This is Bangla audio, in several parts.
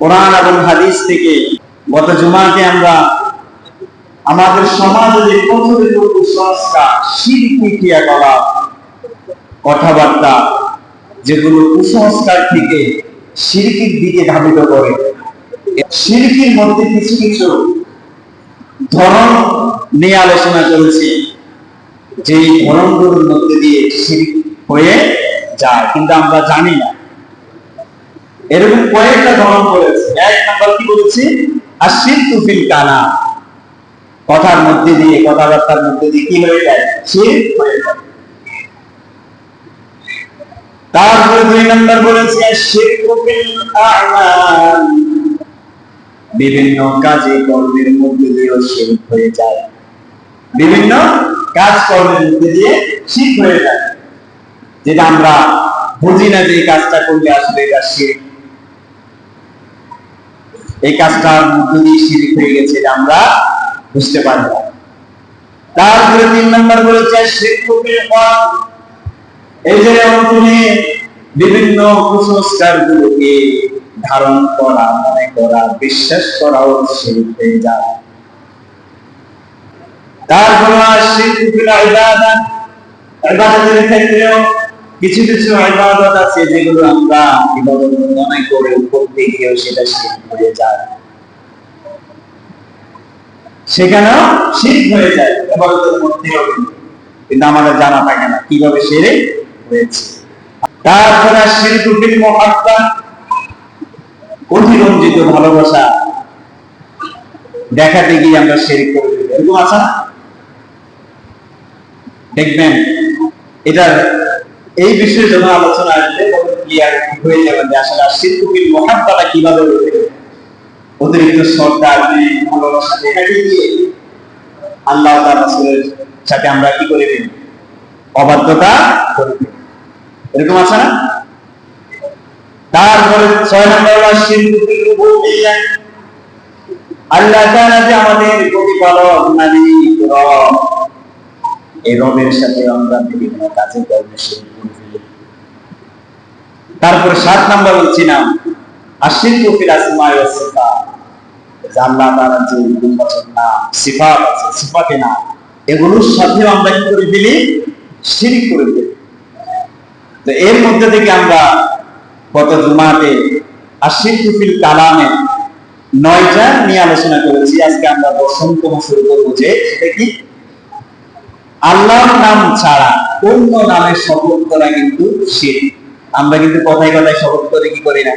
কোরআন এবং হাদিস থেকে গত জুমাতে আমরা আমাদের সমাজে যে প্রচলিত কুসংস্কার শিল্পী ক্রিয়াকলাপ, কথাবার্তা, যেগুলো কুসংস্কার থেকে শিরকির দিকে ধাবিত করে। শিল্পীর মধ্যে কিছু কিছু ধরন নিয়ে আলোচনা করেছি যে ধরনগুলোর মধ্যে দিয়ে শিরক হয়ে যায়, কিন্তু আমরা জানি না। এরকম কয়েকটা ধরন করেছে এক নাম্বার কি বলেছি? আর শিল্পফিল কানা। কথার মধ্যে দিয়ে, কথাবার্তার মধ্যে দিয়ে কি হয়ে যায়? শিল্প হয়ে যায়। তারপরে দুই নম্বর বলেছে বিভিন্ন কাজে কর্মের মধ্যে দিয়েও শিল্প হয়ে যায়। বিভিন্ন কাজ কর্মের মধ্যে দিয়ে শিল্প হয়ে যায়। যেটা আমরা বুঝি না যে কাজটা করলে আসলে এটা শিল্প এই কাজটার মধ্যে দিয়ে শিরিক হয়ে গেছে এটা আমরা বুঝতে পারি তারপরে তিন নম্বর বলেছে শিল্পের পথ। এই যে তুমি বিভিন্ন কুসংস্কার গুলোকে ধারণ করা, মনে করা, বিশ্বাস করাও শিল্প হয়ে যায়। তারপর শিল্পীরা ইবাদত ইবাদতের ক্ষেত্রেও কিছু কিছু ইবাদত আছে যেগুলো আমরা ইবাদত মনে করে করতে গিয়েও সেটা শিরক হয়ে যায়। সেখানেও শিরক হয়ে যায় ইবাদতের মধ্যেও কিন্তু আমাদের জানা থাকে না কীভাবে শিরক হয়েছে। তারপরে শিরকুল বিল মুহাব্বা, অতিরঞ্জিত ভালোবাসা। দেখাতে গিয়ে আমরা শিরক করে এরকম আছে দেখবেন, এটার এই বিষয়ে যখন আলোচনা আসবে তখন ক্লিয়ার হয়ে যাবে, যে আসলে শিল্পীর মহাব্বাটা কীভাবে হতে অতিরিক্ত শ্রদ্ধা ভালোবাসা গিয়ে আল্লাহ রাসূলের সাথে আমরা কি করে ফেলি অবাধ্যতা এরকম আছে না? তারপরে ছয় নম্বর আল্লাহ আমাদের প্রতিপালক নারী এই রবের সাথে আমরা বিভিন্ন কাজে কর্মে সাত নাম্বার বলছিলাম কফির তাআলা যে সিফাত আছে, সিফাতে এগুলোর সাথে আমরা কি করে করে তো এর মধ্যে থেকে আমরা গত জুমাতে আশির কফির কালামে নয়টা নিয়ে আলোচনা করেছি। আজকে আমরা দশমতম শুরু করব যে সেটা কি? আল্লাহর নাম ছাড়া অন্য নামে শপথ করা কিন্তু শিরক। আমরা কিন্তু কথায় কথায় শপথ করে কি করি না?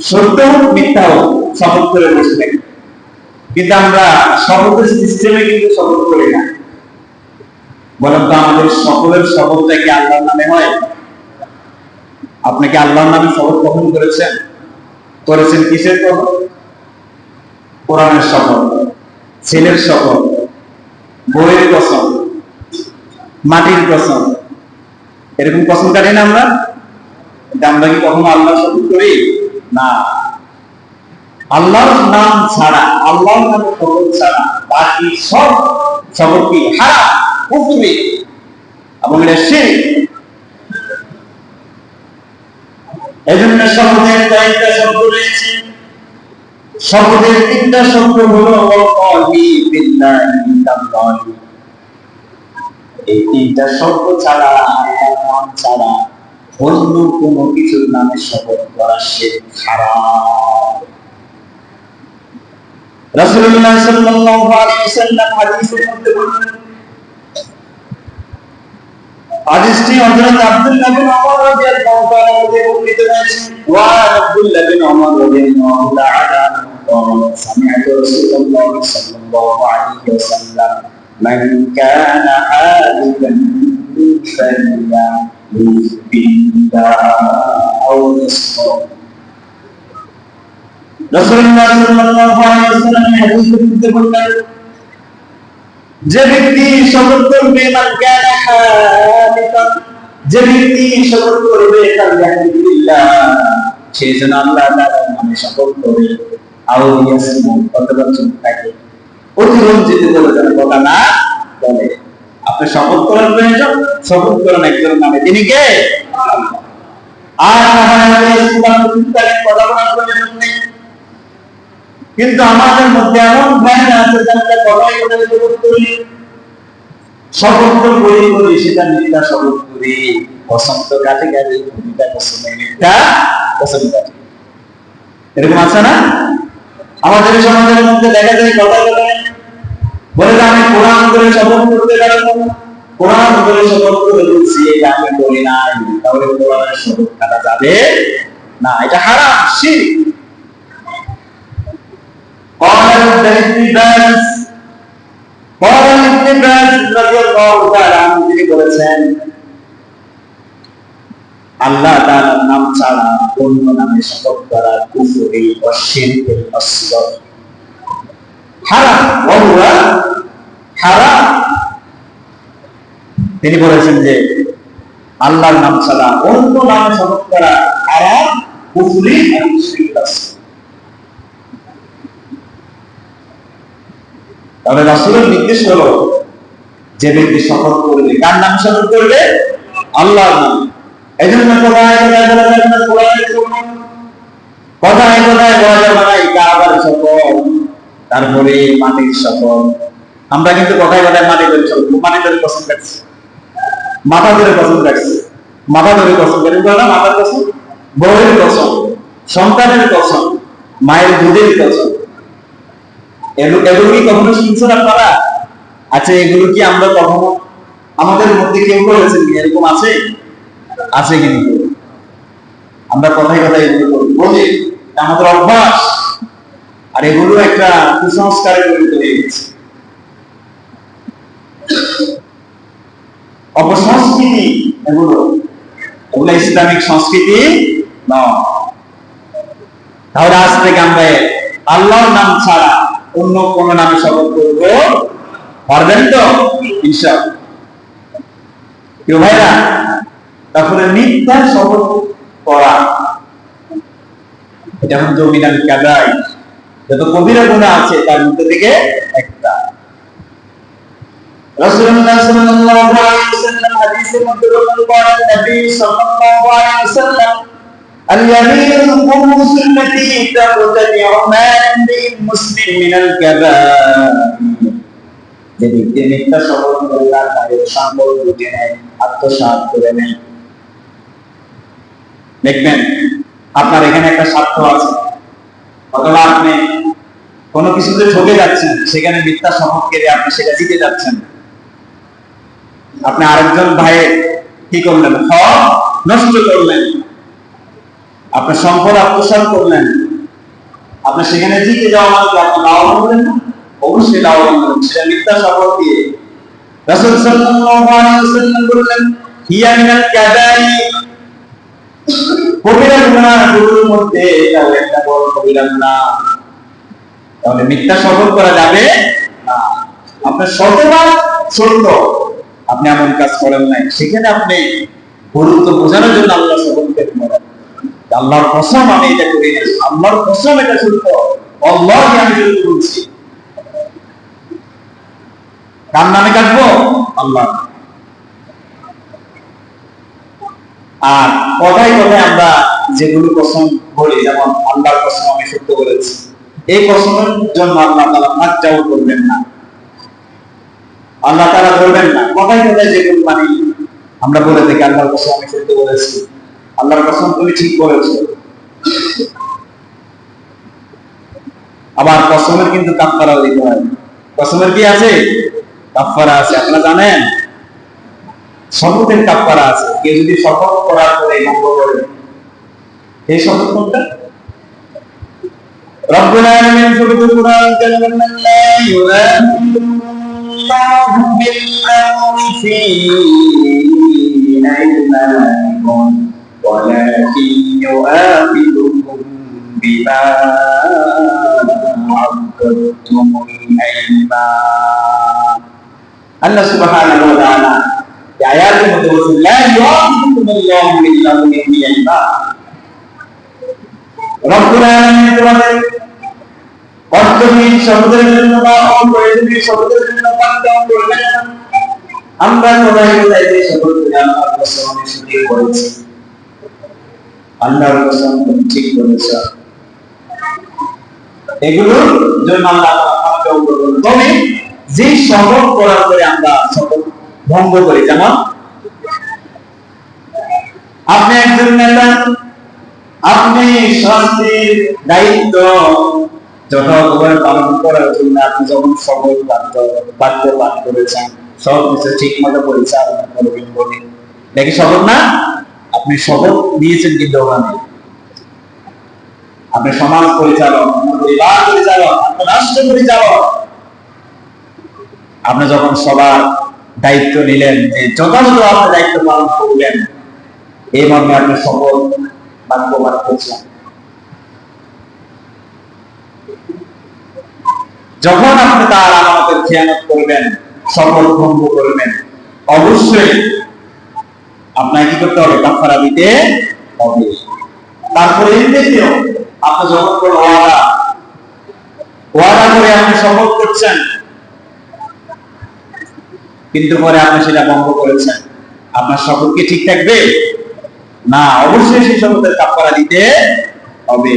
সত্য হোক শপথ করে বসে থাকি। কিন্তু আমরা শপথের সিস্টেমে কিন্তু শপথ করি না। বলেন তো আমাদের সকলের শপথটা কি আল্লাহর নামে হয়? আপনি কি আল্লাহর নামে শপথ গ্রহণ করেছেন? করেছেন কিসের শপথ? কোরআনের শপথ ছেলের শপথ বইয়ের কসম, মাটির কসম। এরকম কসম কাটি না আমরা? আমরা কি কখনো আল্লাহ শপথ করি? না। আল্লাহর নাম ছাড়া, আল্লাহর নামে ছাড়া, বাকি সব শপথ কি? হারা এবং এটা এজন্য রয়েছে শব্দের তিনটা শব্দ হলো এই তিনটা শব্দ ছাড়া নাম ছাড়া অন্য কোনো কিছুর নামে শপথ করা সে খারাপ রাসূলুল্লাহ সাল্লাল্লাহু আলাইহি ওয়াসাল্লাম হাদিসের মধ্যে বলেন, হাদিসটি হযরত আব্দুল্লাহ বিন ওমর রাদিয়াল্লাহু তাআলা থেকে বর্ণিত হয়েছে ওয়া আব্দুল্লাহ বিন ওমর রাদিয়াল্লাহু তাআলা سمعت رسول الله صلى الله عليه وسلم من كان حالفا فليحلف بالله او يصمت রাসূলুল্লাহ সাল্লাল্লাহু আলাইহি ওয়াসাল্লাম হাদিসের মধ্যে বললেন যে ব্যক্তি শপথ করবে মান কানা হালিফান যে ব্যক্তি শপথ করবে আলহামদুলিল্লাহ সে যেন আল্লাহ তাআলার নামে শপথ করে নামে। তিনি। কথা কিন্তু আমাদের মধ্যে এমন জ্ঞান আছে যে আমরা কথাই কথা করি সেটা মিথ্যা শপথ বসন্ত কাটে গেলে ভূমিকা পছন্দ। এরকম আছে না? আমাদের সমাজের মধ্যে দেখা যায় কথা কথা বলে যে আমি কোরআন করে শপথ করতে পারবো কোরআন করে শপথ করে বলছি এটা আমি করি নাই তাহলে কোরআনের শপথ কাটা যাবে না এটা হারাম শিরক قال ابن باز قال ابن باز رضي الله تعالى عنه তিনি বলেছেন আল্লাহ তাআলার নাম ছাড়া অন্য নামে শপথ করা কুফরি ও শিরকের আসগর হারাম ওহুয়া হারাম তিনি বলেছেন যে, আল্লাহর নাম ছাড়া অন্য নামে শপথ করা হারাম কুফরি এবং শিরকের আসগর তাহলে রাসূলের নির্দেশ হলো, যে ব্যক্তি শপথ করবে, কার নাম শপথ করবে? আল্লাহর নাম। তারপরে মাটির শপথ আমরা কিন্তু কোথায় কোথায় মাটি ধরে চলবো মাটি ধরে পছন্দ রাখছি মাথা ধরে পছন্দ রাখছি মাথা ধরে পছন্দ করি না মাথার কসম বউয়ের কসম সন্তানের কসম মায়ের দুধের কসম এগুলো কখনো শুনছেন আপনারা আচ্ছা এগুলো কি আমরা কখনো আমাদের মধ্যে কেউ করেছেন এরকম আছে আছে কিন্তু আমরা কথায় কথায় এগুলো বলি। আমাদের অভ্যাস। আর এগুলো একটা কুসংস্কারে পরিণত হয়ে গেছে। অপসংস্কৃতি এগুলো এগুলো ইসলামিক সংস্কৃতি নয়। তাহলে আজ থেকে আমরা আল্লাহর নাম ছাড়া অন্য কোন নামে শপথ করব পারবেন তো? ঈশ্বর কেউ ভাইরা তারপরে মিথ্যা শপথ করা এটা এখন জমিদান কাদাই যত কবিরা গুণা আছে তার মধ্যে থেকে একটা রাসূলুল্লাহ সাল্লাল্লাহু আলাইহি ওয়াসাল্লাম হাদিসের মধ্যে বলেন قال النبي صلى الله عليه وسلم اليمين الخمس التي تقتدع ما مسلم من الكبائر যে ব্যক্তি মিথ্যা শপথ করে তার তাদের সম্বল বুঝে নেয় আত্মসাৎ করে নেয় দেখবেন আপনার এখানে একটা স্বার্থ আছে। অথবা আপনি কোনো কিছুতে ঠকে যাচ্ছেন, সেখানে মিথ্যা শপথ কেড়ে আপনি সেটা জিতে যাচ্ছেন। আপনি আরেকজন ভাইয়ের কি করলেন? নষ্ট করলেন। আপনার সম্পদ আত্মসাৎ করলেন। আপনি সেখানে জিতে যাওয়া মানে আপনি অবশ্যই লাভবান হলেন। সেটা মিথ্যা শপথ দিয়ে। রাসূল সাল্লাল্লাহু আলাইহি ওয়াসাল্লাম বললেন, হিয়া মিনাল কবিরা গুলোর মধ্যে একটা বড় তাহলে মিথ্যা করা যাবে? আপনার সত্য। আপনি এমন কাজ করেন নাই। সেখানে আপনি গুরুত্ব বোঝানোর জন্য আল্লাহ আল্লাহর কসম আমি এটা করি না আল্লাহর কসম এটা সত্য। আমি সত্য বলছি, কার নামে কাটবো? আল্লাহ আর কথায় কথায় আমরা যেগুলো কসম বলি, যেমন আল্লাহর কসম আমি সত্য বলেছি। এই কসমের জন্য আল্লাহ তালা মাত্রাও করবেন না। আল্লাহ তারা বলবেন না। কথায় কথায় যেগুলো মানি আমরা বলে থাকি, আল্লাহর কসম আমি সত্য বলেছি। আল্লাহর কসম তুমি ঠিক করেছ। আবার কসমের কিন্তু কাফারা দিতে হয়। কসমের কি আছে? কাফারা আছে। আপনারা জানেন? শপথের কাফারা আছে কেউ যদি শপথ করার পরে ভঙ্গ করে এই শপথ কোনটা রব্বুল আলামিন পবিত্র কোরআন কালামের লা ইউরাল্লাহু বিল আরফি আইমানিকুম ولكن يؤاخذكم بما عقدتم الأيمان الله سبحانه وتعالى আয়াতের মধ্যে বলছেন জন্য আমরা ঠিক বলেছ এগুলো তবে যে শপথ করার পরে আমরা শপথ ভঙ্গ করি, যেমন আপনি একজন নেতা, আপনি শাস্তির দায়িত্ব যথাযথভাবে পালন করার জন্য আপনি যখন বাক্য পাঠ করেছেন সব কিছু ঠিক মতো পরিচালনা করবেন বলে। শপথ না? আপনি শপথ নিয়েছেন কিন্তু ওখানে। আপনি সমাজ পরিচালক, পরিবার আপনার রাষ্ট্র পরিচালক। আপনি যখন সবার দায়িত্ব নিলেন যে যথাযথ আপনি দায়িত্ব পালন করলেন। এই মর্মে আপনি শপথ বাক্য পাঠ করছেন যখন আপনি তার আমাদের খেয়ানত করবেন সকল ভঙ্গ করবেন, অবশ্যই আপনাকে কি করতে হবে? কাফারা দিতে হবে। তারপরে আপনি যখন কোন ওয়াদা ওয়াদা করে আপনি শপথ করছেন কিন্তু পরে আপনি সেটা ভঙ্গ করেছেন। আপনার শপথ কি ঠিক থাকবে? না, অবশ্যই সেই শপথের কাফারা দিতে হবে।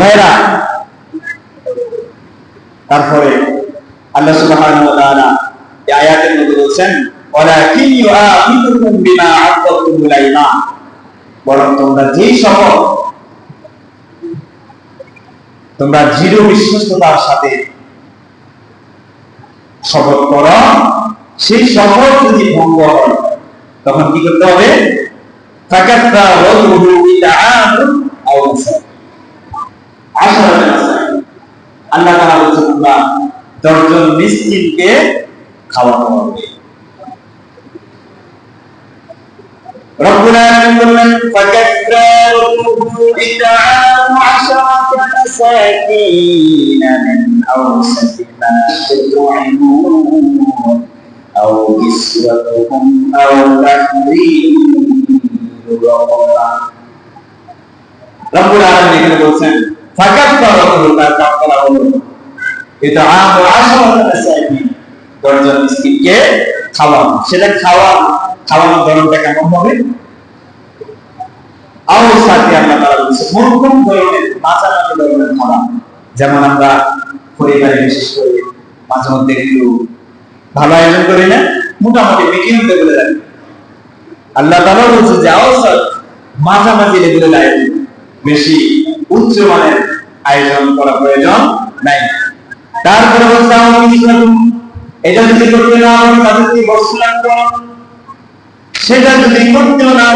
ভাইরা তারপরে আল্লাহ আয়াতের মধ্যে বরং তোমরা যেই তোমরা দৃঢ় বিশ্বস্ততার সাথে শপথ করা, সেই শপথ যদি ভঙ্গ হয়, তখন কি করতে হবে? ফাকাত্তা ওয়াজুহু বিতাআমু আও আশারা আল্লাহ তাআলা তোমরা দশজন হবে। রব্বুল আলামিন বললেন ফাকাফারুহু ইতআমু আশারাতা মাসাকিন মিন আওসাতি মা তুতঈমুন আও কিসওয়াতুহুম আও রব্বুল আলামিন এখানে বলছেন ফাকাফারুহু তার কাফারা হলো ইতআমু আশারাতা মাসাকিন দশজন মিসকিনকে খাওয়ানো সেটা খাওয়া খাওয়ানোর ধরনটা কেমন হবে? আরও সাথে আমরা তারা বলছে মধ্যম ধরনের, মাঝামাঝি ধরনের খাওয়া যেমন আমরা পরিবারে বিশেষ করে মাঝে মধ্যে একটু ভালো আয়োজন করি না, মোটামুটি মিডিয়াম লেভেলে রাখি। আল্লাহ তালা বলছে যে আওসাদ মাঝামাঝি লেভেলের আয়োজন বেশি উচ্চ মানের আয়োজন করা প্রয়োজন নাই। তারপরে বলছে আমাকে এটা যদি করতে না পারো তাদেরকে বসলাম সেটা যদি করতেও না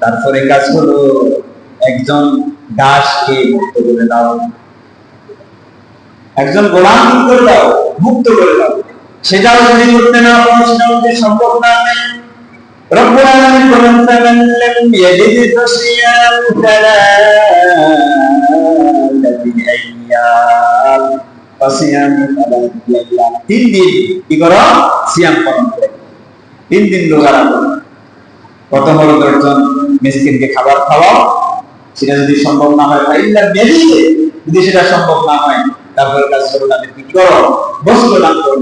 তারপরে কাজ হলো, একজন দাসকে মুক্ত করে দাও। একজন গোলাম করে দাও, মুক্ত করে দাও। সেটাও যদি করতে না পারো যদি সম্ভব না থালাথাতি তিন দিন কি করো? সিয়াম পালন তিন দিন বড় দশজন মিসকিনকে খাবার খাওয়াও। সেটা যদি সম্ভব না হয় মেলিয়ে যদি সেটা সম্ভব না হয়, তারপরে কাজ করো কি করো? বস্ত্র দান করো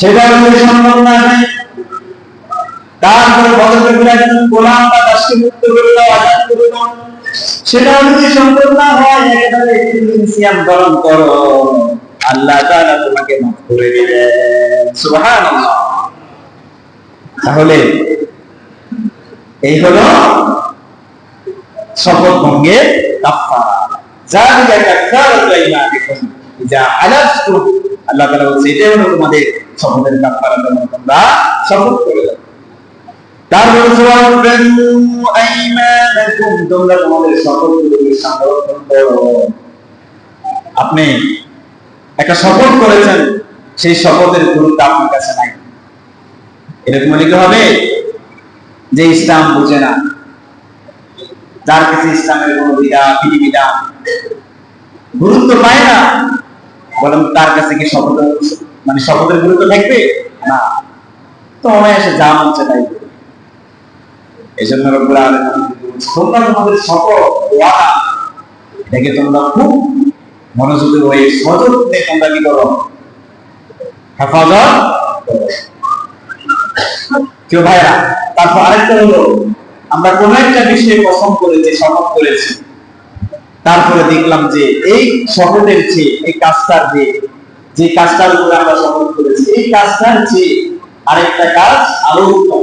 সেটা যদি সম্ভব না হয়, তারপরে বদলের গোলাম বা দাসকে মুক্ত করে দাও আজাদ করে দাও। সেটাও যদি না হয়, একেবারে করো। আল্লাহ তাআলা তোমাকে মাফ করে সুবহানাল্লাহ। তাহলে এই হলো শপথ ভঙ্গের কাফারা জালিকা কাফারাতু আইমানিকুম ইজা হালাফতুম আল্লাহ তাআলা বলছে এটা হলো তোমাদের শপথের কাফারা তোমরা শপথ করে আপনি একটা শপথ করেছেন, সেই শপথের গুরুত্ব আপনার কাছে নাই। এরকম মনে হবে? যে ইসলাম বুঝে না, যার কাছে ইসলামের কোন বিধান, বিধিবিধান গুরুত্ব পায় না, বরং তার কাছে কি শপথ মানে শপথের গুরুত্ব থাকবে? না। তো অনায়াসে যা মনছে তাই করবে। এই তোমরা তোমাদের এটাকে তোমরা খুব হয়ে তোমরা কি করো? হেফাজত কেউ ভাইরা তারপর আরেকটা হলো, আমরা কোন একটা বিষয়ে পছন্দ করেছি শপথ করেছি, তারপরে দেখলাম যে এই শপথের চেয়ে এই কাজটার যে যে কাজটার উপরে আমরা শপথ করেছি, এই কাজটার চেয়ে আরেকটা কাজ আরও উত্তম।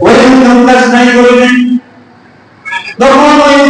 ওই সন্ত্রাস নাই করবেন তখন ওই